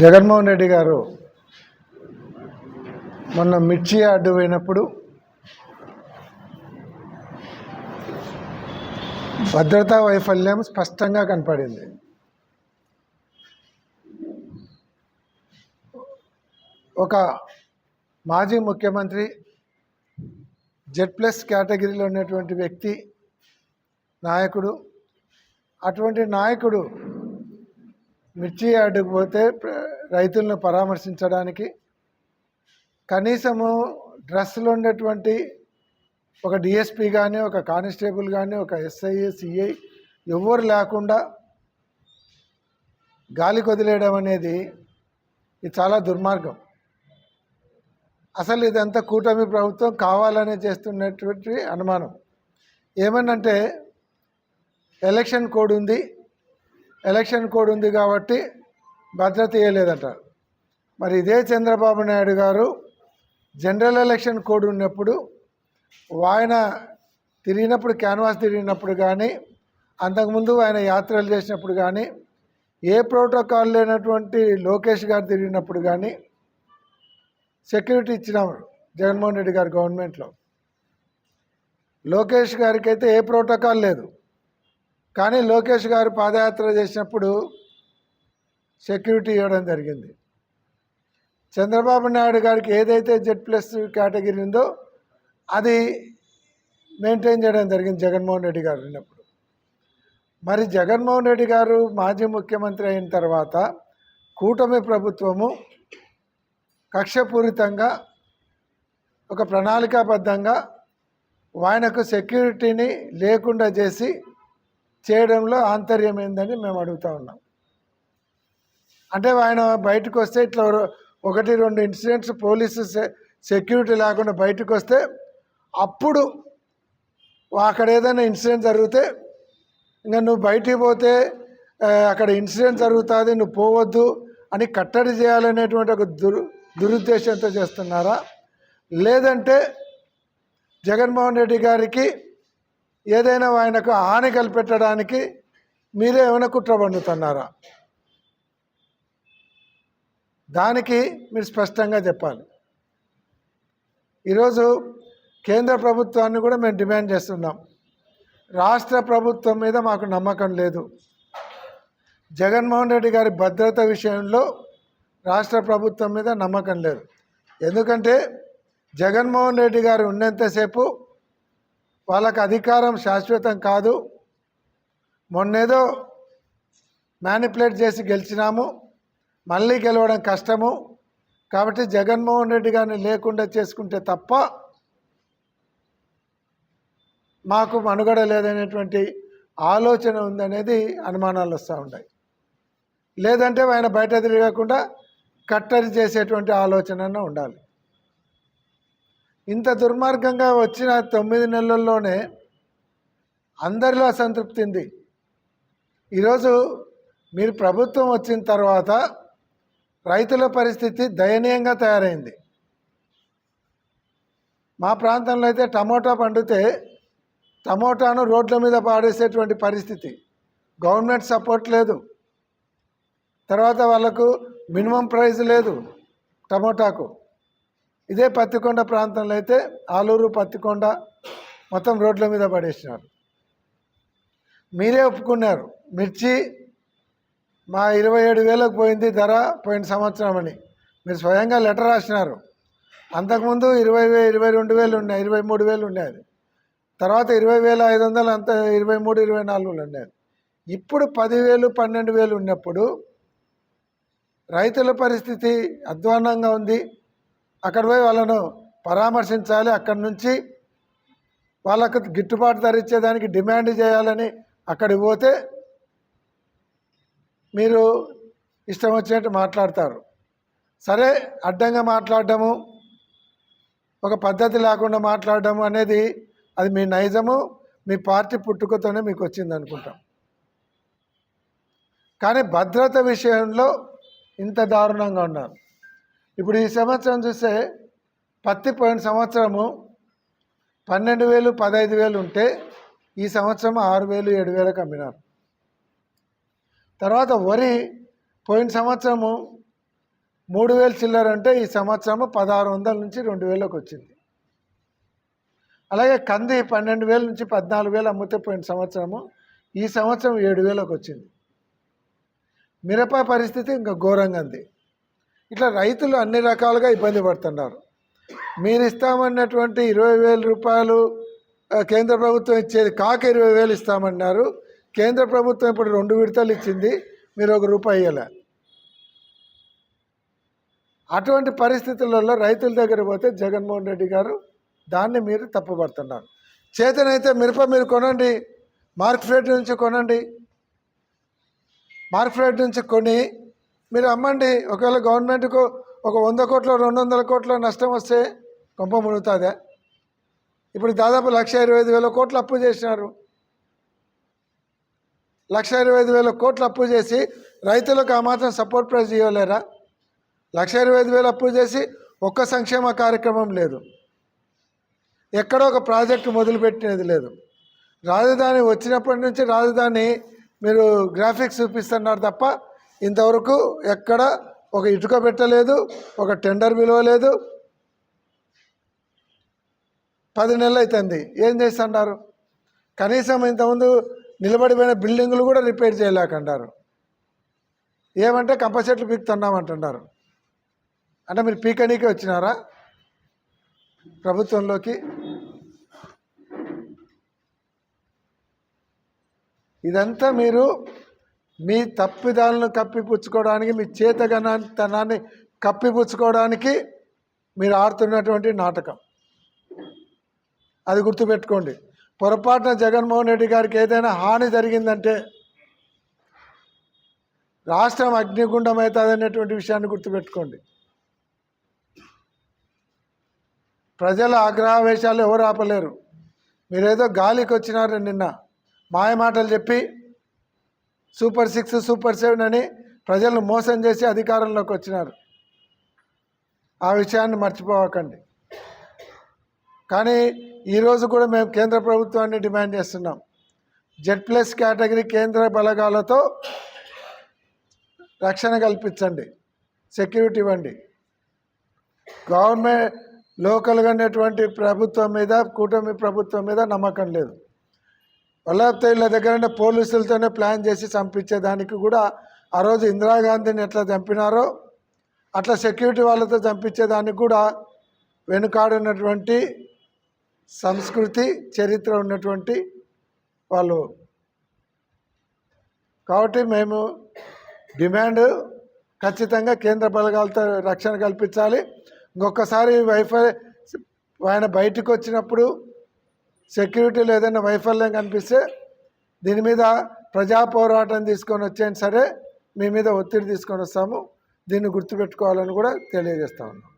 జగన్మోహన్ రెడ్డి గారు మొన్న మిర్చి అడ్డు పోయినప్పుడు భద్రతా వైఫల్యం స్పష్టంగా కనపడింది. ఒక మాజీ ముఖ్యమంత్రి జెడ్ ప్లస్ కేటగిరీలో ఉన్నటువంటి వ్యక్తి నాయకుడు అటువంటి నాయకుడు మిర్చి యార్డుకు పోతే రైతులను పరామర్శించడానికి కనీసము డ్రెస్సులు ఉండేటువంటి ఒక డిఎస్పి కానీ ఒక కానిస్టేబుల్ కానీ ఒక ఎస్ఐ సిఐ ఎవరు లేకుండా గాలి కొదిలేయడం అనేది ఇది చాలా దుర్మార్గం. అసలు ఇదంతా కూటమి ప్రభుత్వం కావాలనే చేస్తున్నటువంటి అనుమానం. ఏమనంటే ఎలక్షన్ కోడ్ ఉంది ఎలక్షన్ కోడ్ ఉంది కాబట్టి భద్రత ఇవ్వలేదట మరి ఇదే చంద్రబాబు నాయుడు గారు జనరల్ ఎలక్షన్ కోడ్ ఉన్నప్పుడు ఆయన తిరిగినప్పుడు క్యాన్వాస్ తిరిగినప్పుడు కానీ అంతకుముందు ఆయన యాత్రలు చేసినప్పుడు కానీ ఏ ప్రోటోకాల్ లేనటువంటి లోకేష్ గారు తిరిగినప్పుడు కానీ సెక్యూరిటీ ఇచ్చినాము జగన్మోహన్ రెడ్డి గారి గవర్నమెంట్లో. లోకేష్ గారికి అయితే ఏ ప్రోటోకాల్ లేదు. కానీ లోకేష్ గారు పాదయాత్ర చేసినప్పుడు సెక్యూరిటీ ఇవ్వడం జరిగింది. చంద్రబాబు నాయుడు గారికి ఏదైతే జెడ్ ప్లస్ కేటగిరీ ఉందో అది మెయింటైన్ చేయడం జరిగింది జగన్మోహన్ రెడ్డి గారు ఉన్నప్పుడు. మరి జగన్మోహన్ రెడ్డి గారు మాజీ ముఖ్యమంత్రి అయిన తర్వాత కూటమి ప్రభుత్వము కక్షపూరితంగా ఒక ప్రణాళికాబద్ధంగా ఆయనకు సెక్యూరిటీని లేకుండా చేసి చేయడంలో ఆంతర్యం ఏందని మేము అడుగుతా ఉన్నాం. అంటే ఆయన బయటకు వస్తే ఇట్లా ఒకటి రెండు ఇన్సిడెంట్స్ పోలీసు సెక్యూరిటీ లేకుండా బయటకు వస్తే అప్పుడు అక్కడ ఏదైనా ఇన్సిడెంట్ జరిగితే ఇంకా నువ్వు బయటికి పోతే అక్కడ ఇన్సిడెంట్ జరుగుతుంది నువ్వు పోవద్దు అని కట్టడి చేయాలనేటువంటి ఒక దురు దురుద్దేశంతో చేస్తున్నారా? లేదంటే జగన్మోహన్ రెడ్డి గారికి ఏదైనా ఆయనకు హాని కల్పెట్టడానికి మీరే ఏమైనా కుట్ర పండుతున్నారా దానికి మీరు స్పష్టంగా చెప్పాలి. ఈరోజు కేంద్ర ప్రభుత్వాన్ని కూడా మేము డిమాండ్ చేస్తున్నాం. రాష్ట్ర ప్రభుత్వం మీద మాకు నమ్మకం లేదు. జగన్మోహన్ రెడ్డి గారి భద్రత విషయంలో రాష్ట్ర ప్రభుత్వం మీద నమ్మకం లేదు. ఎందుకంటే జగన్మోహన్ రెడ్డి గారు ఉన్నంతసేపు వాళ్ళకు అధికారం శాశ్వతం కాదు. మొన్నేదో మ్యానిపులేట్ చేసి గెలిచినాము. మళ్ళీ గెలవడం కష్టము. కాబట్టి జగన్మోహన్ రెడ్డి గారిని లేకుండా చేసుకుంటే తప్ప మాకు మనుగడ లేదనేటువంటి ఆలోచన ఉందనేది అనుమానాలు వస్తూ ఉంటాయి. లేదంటే ఆయన బయట తిరగకుండా కట్టడి చేసేటువంటి ఆలోచన ఉండాలి. ఇంత దుర్మార్గంగా వచ్చిన తొమ్మిది నెలల్లోనే అందరిలో అసంతృప్తి ఉంది. ఈరోజు మీరు ప్రభుత్వం వచ్చిన తర్వాత రైతుల పరిస్థితి దయనీయంగా తయారైంది. మా ప్రాంతంలో అయితే టమోటా పండితే టమోటాను రోడ్ల మీద పాడేసేటువంటి పరిస్థితి. గవర్నమెంట్ సపోర్ట్ లేదు. తర్వాత వాళ్ళకు మినిమం ప్రైస్ లేదు టమోటాకు. ఇదే పత్తికొండ ప్రాంతంలో అయితే ఆలూరు పత్తికొండ మొత్తం రోడ్ల మీద పడేసినారు. మీరే ఒప్పుకున్నారు. మిర్చి మా ఇరవై ఏడు వేలకు పోయింది ధర పోయిన సంవత్సరం అని. మీరు స్వయంగా లెటర్ రాసినారు. అంతకుముందు ఇరవై వే ఇరవై రెండు వేలు ఉన్నాయి ఇరవై మూడు వేలు ఉండేది తర్వాత ఇరవై వేల ఐదు వందలు అంత ఇరవై మూడు ఇరవై నాలుగులు ఉండేది ఇప్పుడు పదివేలు పన్నెండు వేలు ఉన్నప్పుడు రైతుల పరిస్థితి అధ్వాన్నంగా ఉంది. అక్కడ పోయి వాళ్ళను పరామర్శించాలి. అక్కడి నుంచి వాళ్ళకు గిట్టుబాటు ధర ఇచ్చేదానికి డిమాండ్ చేయాలని అక్కడికి పోతే మీరు ఇష్టం వచ్చినట్టు మాట్లాడతారు. సరే అడ్డంగా మాట్లాడటము ఒక పద్ధతి లేకుండా మాట్లాడటము అనేది అది మీ నైజము మీ పార్టీ పుట్టుకతోనే మీకు వచ్చింది అనుకుంటాం. కానీ భద్రత విషయంలో ఇంత దారుణంగా ఉన్నారు. ఇప్పుడు ఈ సంవత్సరం చూస్తే పత్తి పోయిన సంవత్సరము పన్నెండు వేలు పదహైదు వేలు ఉంటే ఈ సంవత్సరం ఆరు వేలు ఏడు వేలకు అమ్మినారు. తర్వాత వరి పోయిన సంవత్సరము మూడు వేలు చిల్లర అంటే ఈ సంవత్సరము పదహారు వందల నుంచి రెండు వేలకు వచ్చింది. అలాగే కంది పన్నెండు వేల నుంచి పద్నాలుగు వేలు అమ్మితే పోయిన సంవత్సరము ఈ సంవత్సరం ఏడు వేలకు వచ్చింది. మిరప పరిస్థితి ఇంకా ఘోరంగా ఉంది. ఇట్లా రైతులు అన్ని రకాలుగా ఇబ్బంది పడుతున్నారు. మీరు ఇస్తామన్నటువంటి ఇరవై వేల రూపాయలు కేంద్ర ప్రభుత్వం ఇచ్చేది కాక ఇరవై వేలు ఇస్తామన్నారు. కేంద్ర ప్రభుత్వం ఇప్పుడు రెండు విడతలు ఇచ్చింది మీరు ఒక రూపాయి ఇవ్వలే అటువంటి పరిస్థితులలో రైతుల దగ్గర పోతే జగన్మోహన్ రెడ్డి గారు దాన్ని మీరు తప్పుపడుతున్నారు. చేతనైతే మిరప మీరు కొనండి మార్కెట్ నుంచి కొనండి. మార్కెట్ నుంచి కొని మీరు అమ్మండి ఒకవేళ గవర్నమెంట్కు ఒక వంద కోట్ల రెండు వందల కోట్ల నష్టం వస్తే కొంప మునుగుతుందా. ఇప్పుడు దాదాపు లక్ష ఇరవై ఐదు వేల కోట్లు అప్పు చేసినారు. లక్ష ఇరవై ఐదు వేల కోట్లు అప్పు చేసి రైతులకు ఆ మాత్రం సపోర్ట్ ప్రైస్ ఇవ్వలేరా? లక్ష ఇరవై ఐదు వేలు అప్పు చేసి ఒక్క సంక్షేమ కార్యక్రమం లేదు. ఎక్కడో ఒక ప్రాజెక్టు మొదలుపెట్టినది లేదు. రాజధాని వచ్చినప్పటి నుంచి రాజధాని మీరు గ్రాఫిక్స్ చూపిస్తున్నారు తప్ప ఇంతవరకు ఎక్కడ ఒక ఇటుక పెట్టలేదు ఒక టెండర్ విలువలేదు పది నెలలు అవుతుంది ఏం చేస్తున్నారు? కనీసం ఇంతకుముందు నిలబడిపోయిన బిల్డింగులు కూడా రిపేర్ చేయలేకంటారు. ఏమంటే కంప చెట్లు పీకుతున్నామంటున్నారు. అంటే మీరు పీకనీకే వచ్చినారా? ప్రభుత్వంలోకి? ఇదంతా మీరు మీ తప్పిదాలను కప్పిపుచ్చుకోవడానికి మీ చేతగనతనాన్ని కప్పిపుచ్చుకోవడానికి మీరు ఆడుతున్నటువంటి నాటకం. అది గుర్తుపెట్టుకోండి. పొరపాటున జగన్మోహన్ రెడ్డి గారికి ఏదైనా హాని జరిగిందంటే రాష్ట్రం అగ్నిగుండం అవుతుందనేటువంటి విషయాన్ని గుర్తుపెట్టుకోండి. ప్రజల ఆగ్రహావేశాలు ఎవరు ఆపలేరు. మీరేదో గాలికి వచ్చినారు నిన్న. మాయమాటలు చెప్పి సూపర్ సిక్స్ సూపర్ సెవెన్ అని ప్రజలను మోసం చేసి అధికారంలోకి వచ్చినారు. ఆ విషయాన్ని మర్చిపోవకండి. కానీ ఈరోజు కూడా మేము కేంద్ర ప్రభుత్వాన్ని డిమాండ్ చేస్తున్నాం. జెడ్ ప్లస్ కేటగిరీ కేంద్ర బలగాలతో రక్షణ కల్పించండి. సెక్యూరిటీ ఇవ్వండి. గవర్నమెంట్ లోకల్గా ఉన్నటువంటి ప్రభుత్వం మీద కూటమి ప్రభుత్వం మీద నమ్మకం లేదు. వల్లభతేళ్ళ దగ్గర పోలీసులతోనే ప్లాన్ చేసి చంపించేదానికి కూడా ఆ రోజు ఇందిరాగాంధీని ఎట్లా చంపినారో అట్లా సెక్యూరిటీ వాళ్ళతో చంపించేదానికి కూడా వెనుకాడినటువంటి సంస్కృతి చరిత్ర ఉన్నటువంటి వాళ్ళు. కాబట్టి మేము డిమాండ్ ఖచ్చితంగా కేంద్ర బలగాలతో రక్షణ కల్పించాలి. ఇంకొకసారి వైఫై ఆయన బయటకు వచ్చినప్పుడు సెక్యూరిటీలో ఏదైనా వైఫల్యం కనిపిస్తే దీని మీద ప్రజా పోరాటం తీసుకొని వచ్చేయండి సరే మీ మీద ఒత్తిడి తీసుకొని వస్తాము. దీన్ని గుర్తుపెట్టుకోవాలని కూడా తెలియజేస్తా ఉన్నాం.